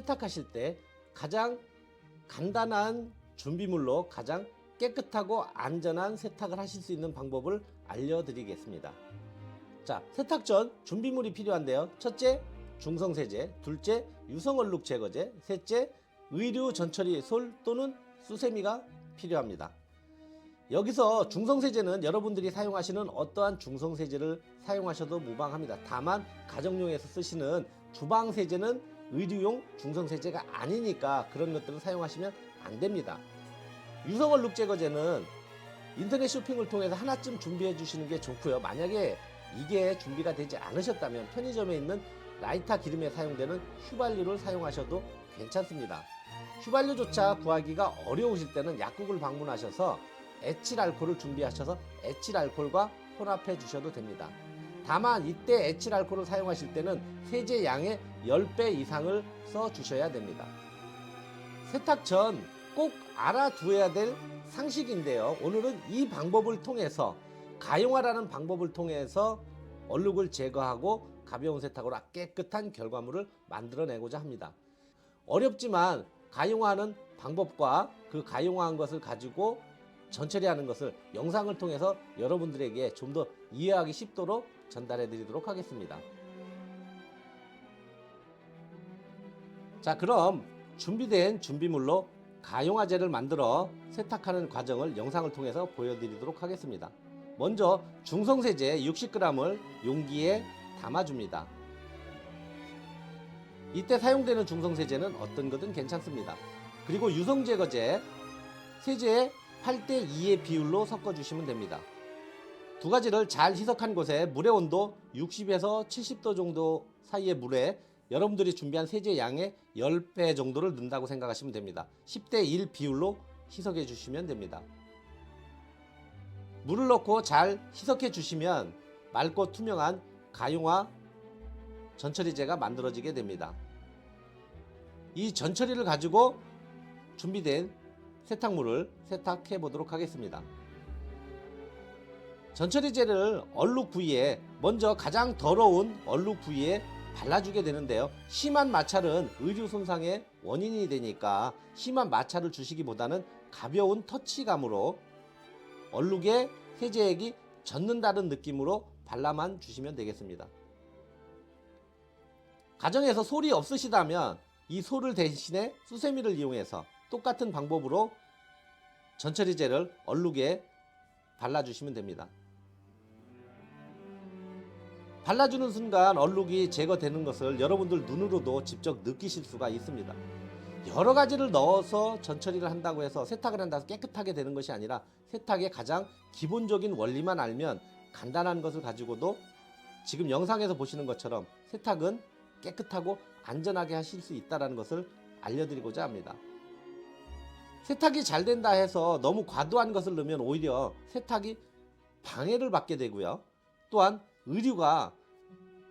세탁하실 때 가장 간단한 준비물로 가장 깨끗하고 안전한 세탁을 하실 수 있는 방법을 알려드리겠습니다. 자, 세탁 전 준비물이 필요한데요. 첫째, 중성세제, 둘째, 유성얼룩 제거제, 셋째, 의류 전처리 솔 또는 수세미가 필요합니다. 여기서 중성세제는 여러분들이 사용하시는 어떠한 중성세제를 사용하셔도 무방합니다. 다만 가정용에서 쓰시는 주방세제는 의류용 중성세제가 아니니까 그런 것들을 사용하시면 안 됩니다. 유성얼룩 제거제는 인터넷 쇼핑을 통해서 하나쯤 준비해 주시는 게 좋고요. 만약에 이게 준비가 되지 않으셨다면 편의점에 있는 라이타 기름에 사용되는 휘발유를 사용하셔도 괜찮습니다. 휘발유조차 구하기가 어려우실 때는 약국을 방문하셔서 에틸 알코올을 준비하셔서 에틸 알코올과 혼합해 주셔도 됩니다. 다만 이때 에틸 알코올을 사용하실 때는 세제 양의 10배 이상을 써 주셔야 됩니다. 세탁 전 꼭 알아두어야 될 상식인데요. 오늘은 이 방법을 통해서 가용화라는 방법을 통해서 얼룩을 제거하고 가벼운 세탁으로 깨끗한 결과물을 만들어내고자 합니다. 어렵지만 가용화하는 방법과 그 가용화한 것을 가지고 전처리하는 것을 영상을 통해서 여러분들에게 좀 더 이해하기 쉽도록 전달해 드리도록 하겠습니다. 자, 그럼 준비된 준비물로 가용화제를 만들어 세탁하는 과정을 영상을 통해서 보여드리도록 하겠습니다. 먼저 중성세제 60g을 용기에 담아줍니다. 이때 사용되는 중성세제는 어떤 거든 괜찮습니다. 그리고 유성제거제 세제에 8대 2의 비율로 섞어주시면 됩니다. 두 가지를 잘 희석한 곳에 물의 온도 60에서 70도 정도 사이의 물에 여러분들이 준비한 세제 양의 10배 정도를 넣는다고 생각하시면 됩니다. 10대 1 비율로 희석해 주시면 됩니다. 물을 넣고 잘 희석해 주시면 맑고 투명한 가용화 전처리제가 만들어지게 됩니다. 이 전처리를 가지고 준비된 세탁물을 세탁해 보도록 하겠습니다. 전처리제를 얼룩 부위에 먼저 가장 더러운 얼룩 부위에 발라주게 되는데요. 심한 마찰은 의류 손상의 원인이 되니까 심한 마찰을 주시기보다는 가벼운 터치감으로 얼룩에 세제액이 젖는다는 느낌으로 발라만 주시면 되겠습니다. 가정에서 솔이 없으시다면 이 솔을 대신에 수세미를 이용해서 똑같은 방법으로 전처리제를 얼룩에 발라주시면 됩니다. 발라주는 순간 얼룩이 제거되는 것을 여러분들 눈으로도 직접 느끼실 수가 있습니다. 여러 가지를 넣어서 전처리를 한다고 해서 세탁을 한다고 깨끗하게 되는 것이 아니라 세탁의 가장 기본적인 원리만 알면 간단한 것을 가지고도 지금 영상에서 보시는 것처럼 세탁은 깨끗하고 안전하게 하실 수 있다는 것을 알려드리고자 합니다. 세탁이 잘 된다 해서 너무 과도한 것을 넣으면 오히려 세탁이 방해를 받게 되고요. 또한 의류가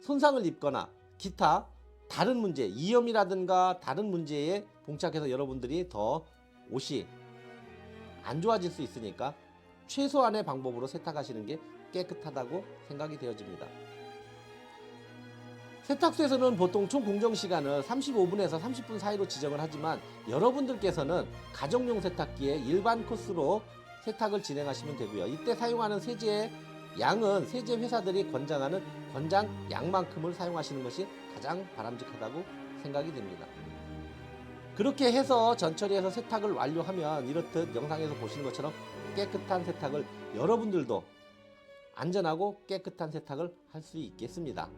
손상을 입거나 기타 다른 문제, 이염이라든가 다른 문제에 봉착해서 여러분들이 더 옷이 안 좋아질 수 있으니까 최소한의 방법으로 세탁하시는 게 깨끗하다고 생각이 되어집니다. 세탁소에서는 보통 총 공정 시간을 35분에서 30분 사이로 지정을 하지만 여러분들께서는 가정용 세탁기에 일반 코스로 세탁을 진행하시면 되고요. 이때 사용하는 세제의 양은 세제 회사들이 권장하는 권장 양만큼을 사용하시는 것이 가장 바람직하다고 생각이 됩니다. 그렇게 해서 전처리해서 세탁을 완료하면 이렇듯 영상에서 보시는 것처럼 깨끗한 세탁을 여러분들도 안전하고 깨끗한 세탁을 할 수 있겠습니다.